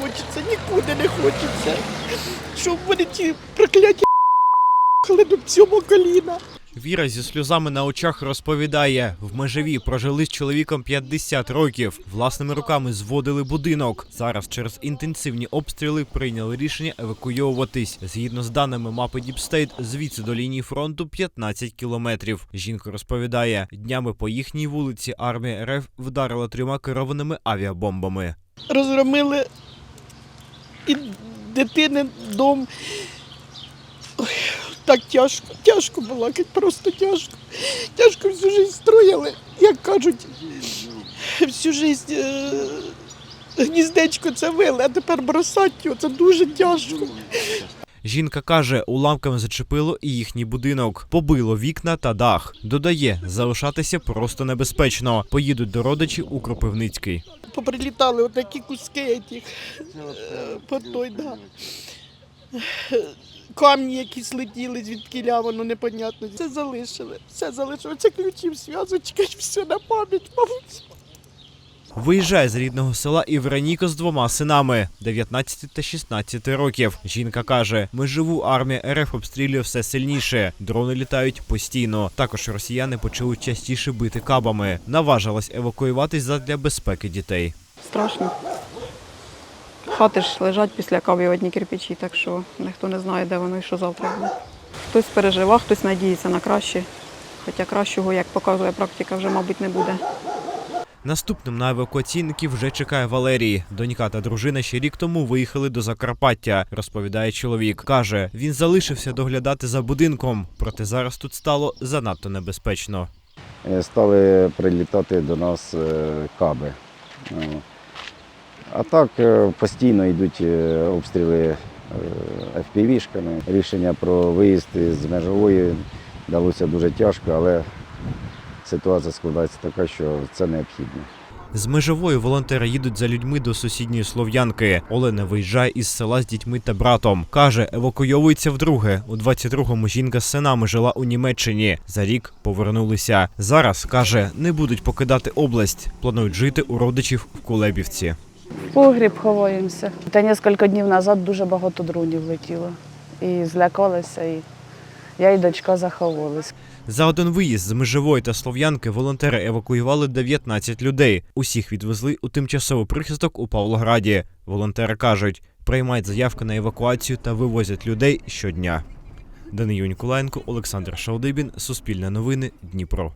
хочеться, нікуди не хочеться. Щоб вони ті прокляті до цього коліна. Віра зі сльозами на очах розповідає: в межеві прожили з чоловіком 50 років. Власними руками зводили будинок. Зараз через інтенсивні обстріли прийняли рішення евакуйовуватись. Згідно з даними мапи Діпстейт, звідси до лінії фронту 15 кілометрів. Жінка розповідає, днями по їхній вулиці армія РФ вдарила трьома керованими авіабомбами. Розгромили і дитини дом. Ой, так тяжко, тяжко балакать, просто тяжко. Тяжко всю життя строїли, як кажуть, всю життя е, гніздечко це вили, а тепер бросати його, це дуже тяжко. Жінка каже, уламками зачепило і їхній будинок, побило вікна та дах. Додає, залишатися просто небезпечно. Поїдуть до родичів у Кропивницький. Поприлітали отакі куски тих, по той, да. Камні якісь летіли, звідки воно непонятно. Все залишили, все залишили. Це ключів, зв'язочка, і все на пам'ять, мабуть. Виїжджає з рідного села і Вероніка з двома синами 19 та 16 років. Жінка каже, межову армія РФ обстрілює все сильніше. Дрони літають постійно. Також росіяни почали частіше бити кабами. Наважилась евакуюватись задля безпеки дітей. Страшно. Хати ж лежать після кавів одні кирпичі, так що ніхто не знає, де воно і що завтра буде. Хтось переживав, хтось надіється на краще. Хоча кращого, як показує практика, вже, мабуть, не буде. Наступним на евакуаційників вже чекає Валерій. Донька та дружина ще рік тому виїхали до Закарпаття, розповідає чоловік. Каже, він залишився доглядати за будинком, проте зараз тут стало занадто небезпечно. Е, стали прилітати до нас е, каби. Е, А так постійно йдуть обстріли FPV-шками. Рішення про виїзд з межової далося дуже тяжко, але ситуація складається така, що це необхідно. З межової волонтери їдуть за людьми до сусідньої слов'янки. Олена виїжджає із села з дітьми та братом. Каже, евакуйовується вдруге. У 22-му жінка з синами жила у Німеччині. За рік повернулися. Зараз каже, не будуть покидати область. Планують жити у родичів в Кулебівці. В Погріб ховаємося. Та кілька днів назад дуже багато дронів летіло. І злякалися, і я і дочка заховались. За один виїзд з межової та слов'янки волонтери евакуювали 19 людей. Усіх відвезли у тимчасовий прихисток у Павлограді. Волонтери кажуть, приймають заявки на евакуацію та вивозять людей щодня. Даниюнь Кулаєнко, Олександр Шалдибін, Суспільне новини, Дніпро.